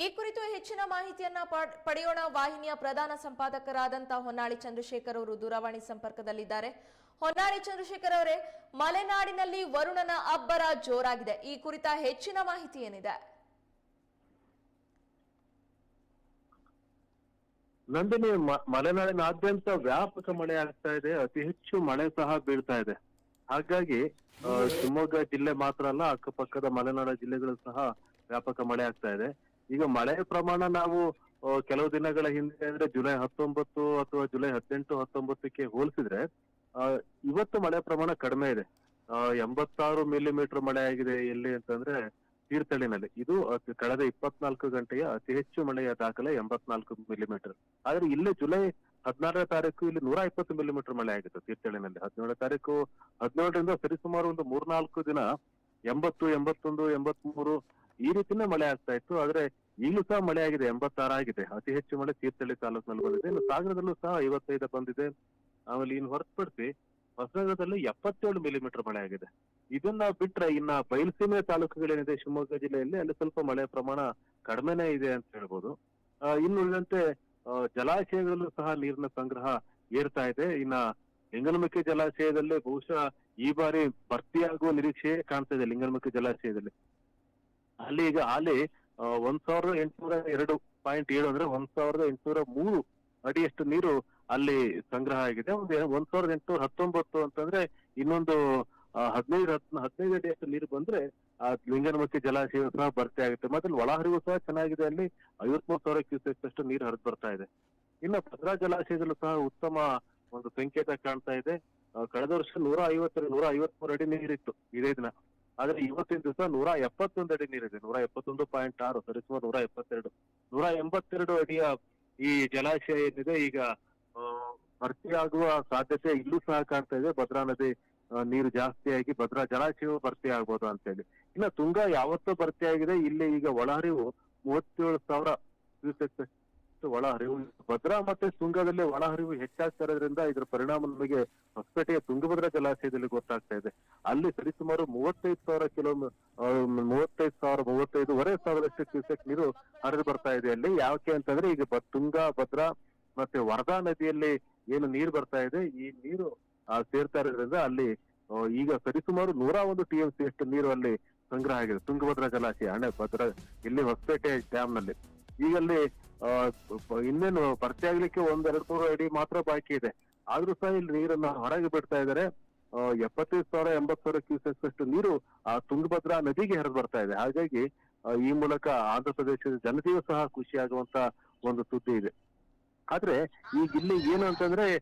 ಈ ಕುರಿತು ಹೆಚ್ಚಿನ ಮಾಹಿತಿಯನ್ನ ಪಡ್- ಪಡೆಯೋಣ. ವಾಹಿನಿಯ ಪ್ರಧಾನ ಸಂಪಾದಕರಾದಂತಹ ಹೊನ್ನಾಳಿ ಚಂದ್ರಶೇಖರ್ ಅವರು ದೂರವಾಣಿ ಸಂಪರ್ಕದಲ್ಲಿದ್ದಾರೆ. ಹೊನ್ನಾಳಿ ಚಂದ್ರಶೇಖರ್ ಅವರೇ, ಮಲೆನಾಡಿನಲ್ಲಿ ವರುಣನ ಅಬ್ಬರ ಜೋರಾಗಿದೆ. ಈ ಕುರಿತ ಹೆಚ್ಚಿನ ಮಾಹಿತಿ ಏನಿದೆ? ನಂದಿನಿ ಮಲೆನಾಡಿನಾದ್ಯಂತ ವ್ಯಾಪಕ ಮಳೆ ಆಗ್ತಾ ಇದೆ. ಅತಿ ಹೆಚ್ಚು ಮಳೆ ಸಹ ಬೀಳ್ತಾ ಇದೆ. ಹಾಗಾಗಿ ಶಿವಮೊಗ್ಗ ಜಿಲ್ಲೆ ಮಾತ್ರ ಅಲ್ಲ, ಅಕ್ಕಪಕ್ಕದ ಮಲೆನಾಡ ಜಿಲ್ಲೆಗಳು ಸಹ ವ್ಯಾಪಕ ಮಳೆ ಆಗ್ತಾ ಇದೆ. ಈಗ ಮಳೆ ಪ್ರಮಾಣ ನಾವು ಕೆಲವು ದಿನಗಳ ಹಿಂದೆ ಅಂದ್ರೆ ಜುಲೈ ಹತ್ತೊಂಬತ್ತು ಅಥವಾ ಜುಲೈ ಹದಿನೆಂಟು, ಹತ್ತೊಂಬತ್ತಕ್ಕೆ ಹೋಲಿಸಿದ್ರೆ ಇವತ್ತು ಮಳೆ ಪ್ರಮಾಣ ಕಡಿಮೆ ಇದೆ. ಎಂಬತ್ತಾರು ಮಿಲಿಮೀಟರ್ ಮಳೆ ಆಗಿದೆ ಎಲ್ಲಿ ಅಂತಂದ್ರೆ ತೀರ್ಥಳ್ಳಿನಲ್ಲಿ ಇದು ಕಳೆದ ಇಪ್ಪತ್ನಾಲ್ಕು ಗಂಟೆಯ ಅತಿ ಹೆಚ್ಚು ಮಳೆಯ ದಾಖಲೆ ಎಂಬತ್ನಾಲ್ಕು ಮಿಲಿಮೀಟರ್ ಆದ್ರೆ ಇಲ್ಲಿ ಜುಲೈ ಹದಿನಾರನೇ ತಾರೀಕು ಇಲ್ಲಿ ನೂರ ಇಪ್ಪತ್ತು ಮಿಲಿಮೀಟರ್ ಮಳೆ ಆಗಿತ್ತು ತೀರ್ಥಳ್ಳಿನಲ್ಲಿ ಹದಿನೇಳನೇ ತಾರೀಕು ಹದಿನೇಳರಿಂದ ಸರಿಸುಮಾರು ಒಂದು ಮೂರ್ನಾಲ್ಕು ದಿನ, ಎಂಬತ್ತು, ಎಂಬತ್ತೊಂದು, ಎಂಬತ್ಮೂರು ಈ ರೀತಿನೇ ಮಳೆ ಆಗ್ತಾ ಇತ್ತು ಆದ್ರೆ ಈಗಲೂ ಸಹ ಮಳೆ ಆಗಿದೆ ಎಂಬತ್ತಾರು ಆಗಿದೆ. ಅತಿ ಹೆಚ್ಚು ಮಳೆ ತೀರ್ಥಹಳ್ಳಿ ತಾಲೂಕಿನಲ್ಲಿ ಬಂದಿದೆ. ಇನ್ನು ಸಾಗರದಲ್ಲೂ ಸಹ ಐವತ್ತೈದು ಬಂದಿದೆ. ಆಮೇಲೆ ಇನ್ನು ಹೊರತುಪಡಿಸಿ ಹೊಸನಗರದಲ್ಲಿ ಎಪ್ಪತ್ತೇಳು ಮಿಲಿಮೀಟರ್ ಮಳೆ ಆಗಿದೆ. ಇದನ್ನ ಬಿಟ್ರೆ ಇನ್ನ ಬಯಲುಸೀಮೆ ತಾಲೂಕುಗಳೇನಿದೆ ಶಿವಮೊಗ್ಗ ಜಿಲ್ಲೆಯಲ್ಲಿ ಅಲ್ಲಿ ಸ್ವಲ್ಪ ಮಳೆ ಪ್ರಮಾಣ ಕಡಿಮೆನೇ ಇದೆ ಅಂತ ಹೇಳ್ಬೋದು. ಆ, ಇನ್ನು ಉಳಿದಂತೆ ಆ, ಜಲಾಶಯಗಳಲ್ಲೂ ಸಹ ನೀರಿನ ಸಂಗ್ರಹ ಏರ್ತಾ ಇದೆ. ಇನ್ನ ಲಿಂಗನಮಕ್ಕಿ ಜಲಾಶಯದಲ್ಲಿ ಬಹುಶಃ ಈ ಬಾರಿ ಭರ್ತಿಯಾಗುವ ನಿರೀಕ್ಷೆ ಕಾಣ್ತಾ ಇದೆ ಲಿಂಗನಮಕ್ಕಿ ಜಲಾಶಯದಲ್ಲಿ. ಅಲ್ಲಿ ಈಗ ಅಲ್ಲಿ ಒಂದ್ ಸಾವಿರದ ಎಂಟುನೂರ ಎರಡು ಪಾಯಿಂಟ್ ಏಳು ಅಂದ್ರೆ ಒಂದ್ ಸಾವಿರದ ಎಂಟುನೂರ ಮೂರು ಅಡಿಯಷ್ಟು ನೀರು ಅಲ್ಲಿ ಸಂಗ್ರಹ ಆಗಿದೆ. ಒಂದು ಒಂದ್ ಸಾವಿರದ ಎಂಟುನೂರ ಹತ್ತೊಂಬತ್ತು ಅಂತಂದ್ರೆ ಇನ್ನೊಂದು ಹದಿನೈದು ಹದಿನೈದು ಅಡಿಯಷ್ಟು ನೀರು ಬಂದ್ರೆ ಆ ಲಿಂಗನಮಕ್ಕಿ ಜಲಾಶಯ ಸಹ ಭರ್ತಿ ಆಗುತ್ತೆ. ಮತ್ತೆ ಒಳಹರಿವು ಸಹ ಚೆನ್ನಾಗಿದೆ ಅಲ್ಲಿ. ಐವತ್ಮೂರು ಸಾವಿರ ಕ್ಯೂಸೆಕ್ ಅಷ್ಟು ನೀರು ಹರಿದು ಬರ್ತಾ ಇದೆ. ಇನ್ನು ಭದ್ರಾ ಜಲಾಶಯದಲ್ಲೂ ಸಹ ಉತ್ತಮ ಒಂದು ಸಂಕೇತ ಕಾಣ್ತಾ ಇದೆ. ಕಳೆದ ವರ್ಷ ನೂರ ಐವತ್ತರ ನೂರ ಐವತ್ಮೂರು ಅಡಿ ನೀರಿತ್ತು ಇದೇ ದಿನ. ಆದ್ರೆ ಇವತ್ತಿನ ದಿವಸ ನೂರ ಎಪ್ಪತ್ತೊಂದು ಅಡಿ ನೀರಿದೆ. ನೂರ ಎಪ್ಪತ್ತೊಂದು ಪಾಯಿಂಟ್ ಆರು ಸರಿಸುಮಾರು ನೂರ ಎಪ್ಪತ್ತೆರಡು. ನೂರ ಎಂಬತ್ತೆರಡು ಅಡಿಯ ಈ ಜಲಾಶಯ ಏನಿದೆ, ಈಗ ಭರ್ತಿಯಾಗುವ ಸಾಧ್ಯತೆ ಇಲ್ಲೂ ಸಹ ಕಾಣ್ತಾ ಇದೆ. ಭದ್ರಾ ನದಿ ನೀರು ಜಾಸ್ತಿಯಾಗಿ, ಭದ್ರಾ ಜಲಾಶಯವು ಭರ್ತಿ ಆಗ್ಬೋದು ಅಂತ ಹೇಳಿ ಇನ್ನ ತುಂಗಾ ಯಾವತ್ತೂ ಭರ್ತಿ ಆಗಿದೆ ಇಲ್ಲಿ ಈಗ ಒಳಹರಿವು ಮೂವತ್ತೇಳು ಸಾವಿರ ಕ್ಯೂಸೆಕ್ಸ್ ಅಷ್ಟು ಒಳಹರಿವು ಭದ್ರಾ ಮತ್ತೆ ತುಂಗದಲ್ಲಿ ಒಳಹರಿವು ಹೆಚ್ಚಾಗ್ತಾ ಇರೋದ್ರಿಂದ ಇದರ ಪರಿಣಾಮ ನಮಗೆ ಹೊಸಪೇಟೆಯ ತುಂಗಭದ್ರಾ ಜಲಾಶಯದಲ್ಲಿ ಗೊತ್ತಾಗ್ತಾ ಇದೆ. ಅಲ್ಲಿ ಸರಿಸುಮಾರು ಮೂವತ್ತೈದು ಸಾವಿರ ಕಿಲೋ ಮೂವತ್ತೈದು ಸಾವಿರ ಮೂವತ್ತೈದುವರೆ ಸಾವಿರದಷ್ಟು ಕ್ಯೂಸೆಕ್ ನೀರು ಹರಿದು ಬರ್ತಾ ಇದೆ ಅಲ್ಲಿ. ಯಾಕೆ ಅಂತಂದ್ರೆ ಈಗ ತುಂಗ, ಭದ್ರಾ ಮತ್ತೆ ವರದಾ ನದಿಯಲ್ಲಿ ಏನು ನೀರು ಬರ್ತಾ ಇದೆ, ಈ ನೀರು ಸೇರ್ತಾ ಇರೋದ್ರಿಂದ ಅಲ್ಲಿ ಈಗ ಸರಿಸುಮಾರು ನೂರ ಒಂದು ಟಿ ಎಂ ಸಿ ಅಷ್ಟು ನೀರು ಅಲ್ಲಿ ಸಂಗ್ರಹ ಆಗಿದೆ ತುಂಗಭದ್ರಾ ಜಲಾಶಯ ಹಣೆ ಭದ್ರಾ, ಇಲ್ಲಿ ಹೊಸಪೇಟೆ ಡ್ಯಾಮ್ನಲ್ಲಿ ಈಗ ಅಲ್ಲಿ ಇನ್ನೇನು ಭರ್ತಿ ಆಗ್ಲಿಕ್ಕೆ ಒಂದೆರಡು ಸಾವಿರ ಅಡಿ ಮಾತ್ರ ಬಾಕಿ ಇದೆ. ಆದ್ರೂ ಸಹ ಇಲ್ಲಿ ನೀರನ್ನ ಹೊರಗೆ ಬಿಡ್ತಾ ಇದ್ದಾರೆ. ಎಪ್ಪತ್ತೈದು ಸಾವಿರ, ಎಂಬತ್ತು ಸಾವಿರ ಕ್ಯೂಸೆಕ್ಸ್ ಅಷ್ಟು ನೀರು ಆ ತುಂಗಭದ್ರಾ ನದಿಗೆ ಹರಿದು ಬರ್ತಾ ಇದೆ. ಹಾಗಾಗಿ ಈ ಮೂಲಕ ಆಂಧ್ರ ಪ್ರದೇಶದ ಜನತೆಯೂ ಸಹ ಖುಷಿಯಾಗುವಂತ ಒಂದು ಸುದ್ದಿ ಇದೆ. ಆದ್ರೆ, ಈಗ ಇಲ್ಲಿ ಏನು ಅಂತಂದ್ರೆ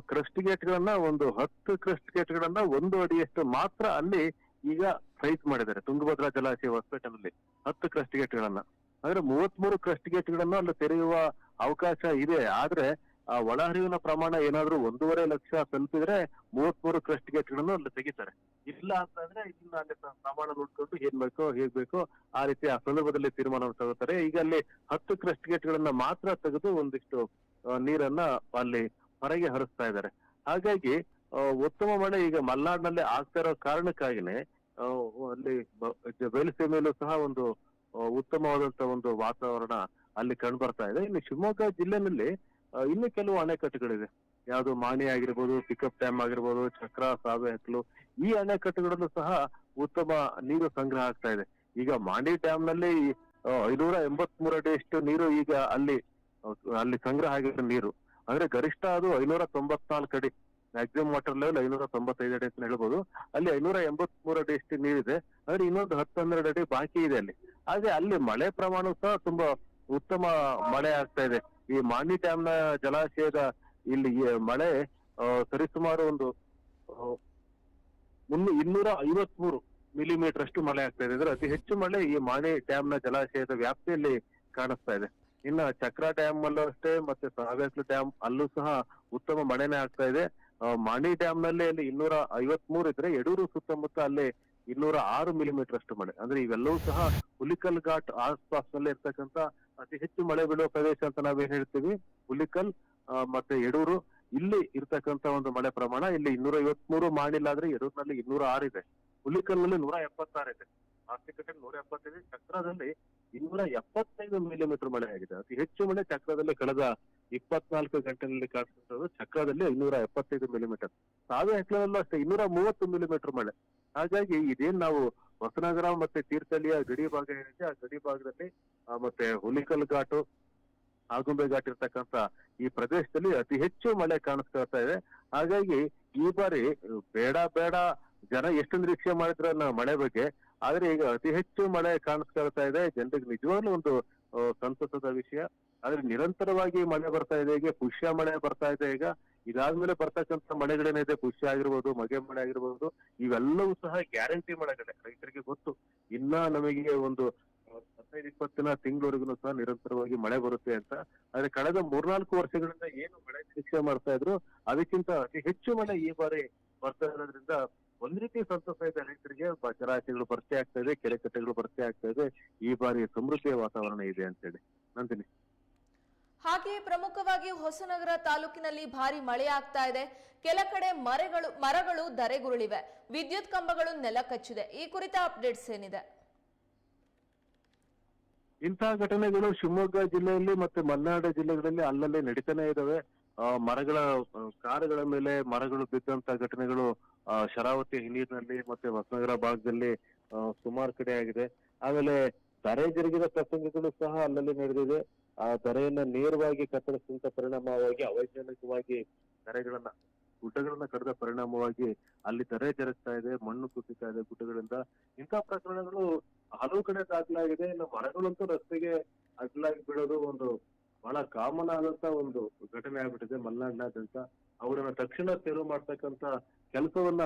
ಕ್ರಸ್ಟ್ ಗೇಟ್ ಗಳನ್ನ ಒಂದು ಹತ್ತು ಕ್ರಸ್ಟ್ ಗೇಟ್ ಗಳನ್ನ ಒಂದು ಅಡಿಯಷ್ಟು ಮಾತ್ರ ಅಲ್ಲಿ ಈಗ ಸೈಜ್ ಮಾಡಿದ್ದಾರೆ. ತುಂಗಭದ್ರಾ ಜಲಾಶಯ ಹೊಸಪೇಟೆನಲ್ಲಿ ಹತ್ತು ಕ್ರಸ್ಟ್ ಗೇಟ್ ಗಳನ್ನ ಅಂದ್ರೆ ಮೂವತ್ಮೂರು ಕ್ರಸ್ಟ್ ಗೇಟ್ಗಳನ್ನು ಅಲ್ಲಿ ತೆರೆಯುವ ಅವಕಾಶ ಇದೆ. ಆದ್ರೆ ಆ ಒಳಹರಿವಿನ ಪ್ರಮಾಣ ಏನಾದ್ರೂ ಒಂದೂವರೆ ಲಕ್ಷ ತಲುಪಿದ್ರೆ ಮೂವತ್ಮೂರು ಕ್ರಸ್ಟ್ ಗೇಟ್ಗಳನ್ನು ಅಲ್ಲಿ ತೆಗಿತಾರೆ. ಇಲ್ಲ ಅಂತಂದ್ರೆ ಇದನ್ನ ಅಲ್ಲಿ ಪ್ರಮಾಣ ನೋಡ್ಕೊಂಡು ಏನ್ ಬೇಕೋ ಹೇಗ್ ಬೇಕೋ ಆ ರೀತಿ ಆ ಸಂದರ್ಭದಲ್ಲಿ ತೀರ್ಮಾನವನ್ನು ತಗೋತಾರೆ. ಈಗ ಅಲ್ಲಿ ಹತ್ತು ಕ್ರಸ್ಟ್ ಗೇಟ್ ಗಳನ್ನ ಮಾತ್ರ ತೆಗೆದು ಒಂದಿಷ್ಟು ನೀರನ್ನ ಅಲ್ಲಿ ಹೊರಗೆ ಹರಿಸ್ತಾ ಇದ್ದಾರೆ. ಹಾಗಾಗಿ ಉತ್ತಮ ಮಳೆ ಈಗ ಮಲ್ನಾಡ್ನಲ್ಲಿ ಆಗ್ತಾ ಇರೋ ಕಾರಣಕ್ಕಾಗಿನೇ ಅಲ್ಲಿ ಬ- ಜ- ಬಯಲುಸೀಮೆಯಲ್ಲೂ ಸಹ ಒಂದು ಉತ್ತಮವಾದಂತ ಒಂದು ವಾತಾವರಣ ಅಲ್ಲಿ ಕಂಡು ಬರ್ತಾ ಇದೆ. ಇನ್ನು ಶಿವಮೊಗ್ಗ ಜಿಲ್ಲೆನಲ್ಲಿ ಇನ್ನು ಕೆಲವು ಅಣೆಕಟ್ಟುಗಳಿದೆ. ಯಾವುದು ಮಾಣಿ ಆಗಿರ್ಬೋದು ಪಿಕಪ್ ಡ್ಯಾಮ್ ಆಗಿರ್ಬೋದು, ಚಕ್ರ, ಸಾವೆ ಹಕ್ಲು, ಈ ಅಣೆಕಟ್ಟುಗಳಲ್ಲೂ ಸಹ ಉತ್ತಮ ನೀರು ಸಂಗ್ರಹ ಆಗ್ತಾ ಇದೆ. ಈಗ ಮಾಣಿ ಡ್ಯಾಮ್ನಲ್ಲಿ ಐನೂರ ಎಂಬತ್ ಮೂರು ಅಡಿಯಷ್ಟು ನೀರು ಈಗ ಅಲ್ಲಿ ಅಲ್ಲಿ ಸಂಗ್ರಹ ಆಗಿರೋ ನೀರು. ಅಂದ್ರೆ ಗರಿಷ್ಠ ಅದು ಐನೂರ ತೊಂಬತ್ನಾಲ್ಕು ಅಡಿ. ಮ್ಯಾಕ್ಸಿಮಮ್ ವಾಟರ್ ಲೆವೆಲ್ ಐನೂರ ತೊಂಬತ್ತೈದು ಅಡಿ ಅಂತ ಹೇಳ್ಬೋದು. ಅಲ್ಲಿ ಐನೂರ ಎಂಬತ್ ಮೂರು ಅಡಿ ಅಷ್ಟು ನೀರಿದೆ. ಅಂದ್ರೆ ಇನ್ನೊಂದು ಹತ್ತು ಹನ್ನೆರಡು ಅಡಿ ಬಾಕಿ ಇದೆ ಅಲ್ಲಿ. ಹಾಗೆ ಅಲ್ಲಿ ಮಳೆ ಪ್ರಮಾಣ ಸಹ ತುಂಬಾ ಉತ್ತಮ ಮಳೆ ಆಗ್ತಾ ಇದೆ. ಈ ಮಾಣಿ ಡ್ಯಾಮ್ನ ಜಲಾಶಯದ ಇಲ್ಲಿ ಮಳೆ ಸರಿಸುಮಾರು ಒಂದು ಮುನ್ನೂ ಇನ್ನೂರ ಐವತ್ಮೂರು ಮಿಲಿಮೀಟರ್ ಅಷ್ಟು ಮಳೆ ಆಗ್ತಾ ಇದೆ. ಅಂದ್ರೆ ಅತಿ ಹೆಚ್ಚು ಮಳೆ ಈ ಮಾಣಿ ಡ್ಯಾಮ್ನ ಜಲಾಶಯದ ವ್ಯಾಪ್ತಿಯಲ್ಲಿ ಕಾಣಿಸ್ತಾ ಇದೆ. ಇನ್ನ ಚಕ್ರ ಡ್ಯಾಮ್ ಅಲ್ಲೂ ಅಷ್ಟೇ, ಮತ್ತೆ ಸಾವೇಸ್ಲು ಡ್ಯಾಮ್ ಅಲ್ಲೂ ಸಹ ಉತ್ತಮ ಮಳೆನೇ ಆಗ್ತಾ ಇದೆ. ಮಾಣಿ ಡ್ಯಾಮ್ನಲ್ಲಿ ಅಲ್ಲಿ ಇನ್ನೂರ ಐವತ್ಮೂರು ಇದ್ರೆ ಯಡೂರು ಸುತ್ತಮುತ್ತ ಅಲ್ಲಿ ಇನ್ನೂರ ಆರು ಮಿಲಿಮೀಟರ್ ಅಷ್ಟು ಮಳೆ. ಅಂದ್ರೆ ಇವೆಲ್ಲವೂ ಸಹ ಹುಲಿಕಲ್ ಘಾಟ್ ಆಸ್ಪಾಸ್ನಲ್ಲಿ ಇರ್ತಕ್ಕಂತ ಅತಿ ಹೆಚ್ಚು ಮಳೆ ಬೀಳುವ ಪ್ರದೇಶ ಅಂತ ನಾವೇನ್ ಹೇಳ್ತೀವಿ? ಹುಲಿಕಲ್ ಮತ್ತೆ ಯಡೂರು. ಇಲ್ಲಿ ಇರ್ತಕ್ಕಂತ ಒಂದು ಮಳೆ ಪ್ರಮಾಣ ಇಲ್ಲಿ ಇನ್ನೂರ ಐವತ್ಮೂರು ಮಾಡಿಲ್ಲ ಆದ್ರೆ ಯಡೂರ್ನಲ್ಲಿ ಇನ್ನೂರ ಆರು ಇದೆ. ಹುಲಿಕಲ್ನಲ್ಲಿ ನೂರ ಎಪ್ಪತ್ತಾರು ಇದೆ. ಆಸ್ತಿಕಟ್ಟೆ ನೂರ ಎಪ್ಪತ್ತೈದು ಚಕ್ರದಲ್ಲಿ ಇನ್ನೂರ ಎಪ್ಪತ್ತೈದು ಮಿಲಿಮೀಟರ್ ಮಳೆ ಆಗಿದೆ. ಅತಿ ಹೆಚ್ಚು ಮಳೆ ಚಕ್ರದಲ್ಲಿ ಕಳೆದ ಇಪ್ಪತ್ನಾಲ್ಕು ಗಂಟೆನಲ್ಲಿ ಕಾಣಿಸ್ತಿರೋದು ಚಕ್ರದಲ್ಲಿ ಇನ್ನೂರ ಎಪ್ಪತ್ತೈದು ಮಿಲಿಮೀಟರ್ ಸಾವಿರ ಹೆಕ್ಲದಲ್ಲೂ ಅಷ್ಟೇ, ಇನ್ನೂರ ಮೂವತ್ತು ಮಿಲಿಮೀಟರ್ ಮಳೆ. ಹಾಗಾಗಿ ಇದೇನ್ ನಾವು ಹೊಸನಗರ ಮತ್ತೆ ತೀರ್ಥಹಳ್ಳಿಯ ಗಡಿ ಭಾಗ ಏನಿದೆ, ಆ ಗಡಿ ಭಾಗದಲ್ಲಿ ಮತ್ತೆ ಹುಲಿಕಲ್ ಘಾಟು, ಆಗುಂಬೆ ಘಾಟ್ ಇರ್ತಕ್ಕಂತ ಈ ಪ್ರದೇಶದಲ್ಲಿ ಅತಿ ಹೆಚ್ಚು ಮಳೆ ಕಾಣಿಸ್ಕೊಳ್ತಾ ಇದೆ. ಹಾಗಾಗಿ ಈ ಬಾರಿ ಬೇಡ ಬೇಡ ಜನ ಎಷ್ಟು ನಿರೀಕ್ಷೆ ಮಾಡಿದ್ರ ಮಳೆ ಬಗ್ಗೆ ಆದ್ರೆ ಈಗ ಅತಿ ಹೆಚ್ಚು ಮಳೆ ಕಾಣಿಸ್ಕೊಳ್ತಾ ಇದೆ. ಜನರಿಗೆ ನಿಜವಾಗ್ಲೂ ಒಂದು ಸಂತಸದ ವಿಷಯ. ಆದ್ರೆ ನಿರಂತರವಾಗಿ ಮಳೆ ಬರ್ತಾ ಇದೆ. ಈಗ ಪುಷ್ಯ ಮಳೆ ಬರ್ತಾ ಇದೆ. ಈಗ ಇದಾದ್ಮೇಲೆ ಬರ್ತಕ್ಕಂಥ ಮಳೆಗಳೇನಿದೆ ಪುಷ್ಯ ಆಗಿರ್ಬೋದು, ಮಗೆ ಮಳೆ ಆಗಿರ್ಬೋದು, ಇವೆಲ್ಲವೂ ಸಹ ಗ್ಯಾರಂಟಿ ಮಳೆಗಳೇ. ರೈತರಿಗೆ ಗೊತ್ತು. ಇನ್ನ ನಮಗೆ ಒಂದು ಹದಿನೈದು, ಇಪ್ಪತ್ತಿನ ತಿಂಗಳವರೆಗೂ ಸಹ ನಿರಂತರವಾಗಿ ಮಳೆ ಬರುತ್ತೆ ಅಂತ. ಆದ್ರೆ ಕಳೆದ ಮೂರ್ನಾಲ್ಕು ವರ್ಷಗಳಿಂದ ಏನು ಮಳೆ ನಿರೀಕ್ಷೆ ಮಾಡ್ತಾ ಇದ್ರು, ಅದಕ್ಕಿಂತ ಅತಿ ಹೆಚ್ಚು ಮಳೆ ಈ ಬಾರಿ ಬರ್ತಾ ಇರೋದ್ರಿಂದ ಒಂದ್ ರೀತಿ ಸಂತಸ ಇದೆ ರೈತರಿಗೆ. ಜಲಾಶಯಗಳು ಭರ್ತಿ ಆಗ್ತಾ ಇದೆ ಕೆರೆ ಕಟ್ಟೆಗಳು ಭರ್ತಿ ಆಗ್ತಾ ಇದೆ. ಈ ಬಾರಿ ಸಮೃದ್ಧಿಯ ವಾತಾವರಣ ಇದೆ ಅಂತೇಳಿ. ನಂದಿನಿ. ಹಾಗೆ ಪ್ರಮುಖವಾಗಿ ಹೊಸನಗರ ತಾಲೂಕಿನಲ್ಲಿ ಭಾರಿ ಮಳೆ ಆಗ್ತಾ ಇದೆ. ಕೆಲ ಕಡೆ ಮರಗಳು ಮರಗಳು ಧರೆಗುರುಳಿವೆ. ವಿದ್ಯುತ್ ಕಂಬಗಳು ನೆಲ ಕಚ್ಚಿದೆ. ಈ ಕುರಿತ ಅಪ್ಡೇಟ್ಸ್ ಏನಿದೆ? ಇಂತಹ ಘಟನೆಗಳು ಶಿವಮೊಗ್ಗ ಜಿಲ್ಲೆಯಲ್ಲಿ ಮತ್ತೆ ಮಲೆನಾಡು ಜಿಲ್ಲೆಗಳಲ್ಲಿ ಅಲ್ಲಲ್ಲೇ ನಡೀತಾನೆ ಇದಾವೆ ಮರಗಳ ಕಾರುಗಳ ಮೇಲೆ ಮರಗಳು ಬಿದ್ದಂತ ಘಟನೆಗಳು ಶರಾವತಿ ಹಿನ್ನೀರಿನಲ್ಲಿ ಮತ್ತೆ ಹೊಸನಗರ ಭಾಗದಲ್ಲಿ ಸುಮಾರು ಕಡೆ ಆಗಿದೆ. ಆಮೇಲೆ ದರೆ ಜರುಗಿದ ಪ್ರಸಂಗಗಳು ಸಹ ಅಲ್ಲಲ್ಲಿ ನಡೆದಿದೆ. ಆ, ಧರೆಯನ್ನ ನೇರವಾಗಿ ಕತ್ತರಿಸಿದಂತ ಪರಿಣಾಮವಾಗಿ, ಅವೈಜ್ಞಾನಿಕವಾಗಿ ಧರೆಗಳನ್ನ, ಗುಡ್ಡಗಳನ್ನ ಕಡಿದ ಪರಿಣಾಮವಾಗಿ ಅಲ್ಲಿ ದರೆ ಜರುಗ್ತಾ ಇದೆ, ಮಣ್ಣು ಕುಸಿತಾ ಇದೆ ಗುಡ್ಡಗಳಿಂದ. ಇಂಥ ಪ್ರಕರಣಗಳು ಹಲವು ಕಡೆ ದಾಖಲಾಗಿದೆ. ಇನ್ನು ಮರಗಳಂತೂ ರಸ್ತೆಗೆ ಅಡ್ಡಲಾಗಿ ಬೀಳೋದು ಒಂದು ಬಹಳ ಕಾಮನ್ ಆದಂತ ಒಂದು ಘಟನೆ ಆಗ್ಬಿಟ್ಟಿದೆ ಮಲೆನಾಡಿನಾದ್ಯಂತ. ಅವರನ್ನ ತಕ್ಷಣ ತೆರವು ಮಾಡ್ತಕ್ಕಂತ ಕೆಲಸವನ್ನ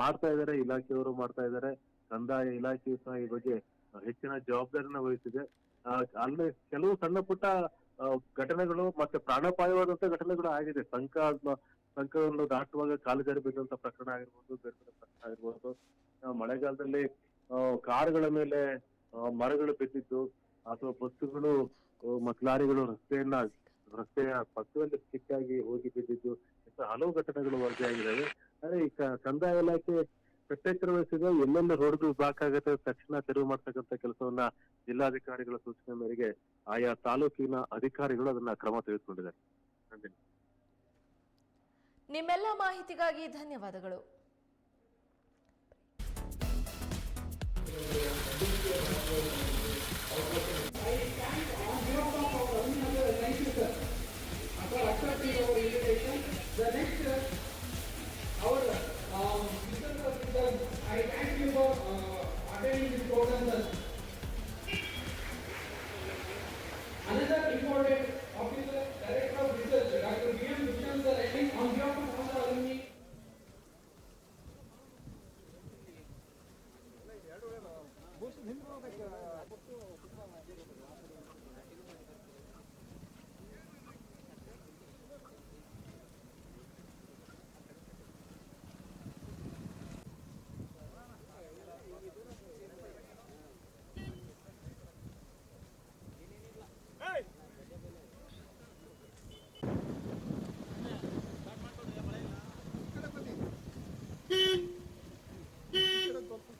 ಮಾಡ್ತಾ ಇದ್ದಾರೆ ಇಲಾಖೆಯವರು ಮಾಡ್ತಾ ಇದ್ದಾರೆ ಕಂದಾಯ ಇಲಾಖೆಯು ಸಹ ಈ ಬಗ್ಗೆ ಹೆಚ್ಚಿನ ಜವಾಬ್ದಾರಿನ ವಹಿಸಿದೆ. ಅಲ್ಲಿ ಕೆಲವು ಸಣ್ಣ ಪುಟ್ಟ ಘಟನೆಗಳು ಮತ್ತೆ ಪ್ರಾಣಾಪಾಯವಾದಂತ ಘಟನೆಗಳು ಆಗಿದೆ. ಸಂಕ, ಸಂಕವನ್ನು ದಾಟುವಾಗ ಕಾಲು ಜರಿಬೇಕಂತ ಪ್ರಕರಣ ಆಗಿರ್ಬೋದು, ಬೇರೆ ಬೇರೆ ಪ್ರಕರಣ ಆಗಿರ್ಬೋದು. ಮಳೆಗಾಲದಲ್ಲಿ ಕಾರ್ಗಳ ಮೇಲೆ ಮರಗಳು ಬಿದ್ದಿದ್ದು, ಅಥವಾ ಬಸ್ಸುಗಳು ಆ, ಮತ್ತು ಲಾರಿಗಳು ರಸ್ತೆಯನ್ನ ರಸ್ತೆಯ ಪಕ್ಕದಲ್ಲಿ ಸಿಕ್ಕಾಗಿ ಹೋಗಿ ಬಿದ್ದಿದ್ದು ಇಂಥ ಹಲವು ಘಟನೆಗಳು ವರದಿಯಾಗಿದ್ದಾವೆ ಆದ್ರೆ ಈ ಕಂದಾಯ ಇಲಾಖೆ ಕಟ್ಟೆಚ್ಚರ ವಹಿಸಿದ ಎಲ್ಲೆಲ್ಲ ರೋಡ್ಗಳು ಬ್ಲಾಕ್ ಆಗುತ್ತೆ ತಕ್ಷಣ ತೆರವು ಮಾಡ್ತಕ್ಕಂತ ಕೆಲಸವನ್ನ ಜಿಲ್ಲಾಧಿಕಾರಿಗಳ ಸೂಚನೆ ಮೇರೆಗೆ ಆಯಾ ತಾಲೂಕಿನ ಅಧಿಕಾರಿಗಳು ಅದನ್ನ ಕ್ರಮ ತೆಗೆದುಕೊಂಡಿದ್ದಾರೆ. ನಿಮ್ಮೆಲ್ಲ ಮಾಹಿತಿಗಾಗಿ ಧನ್ಯವಾದಗಳು. The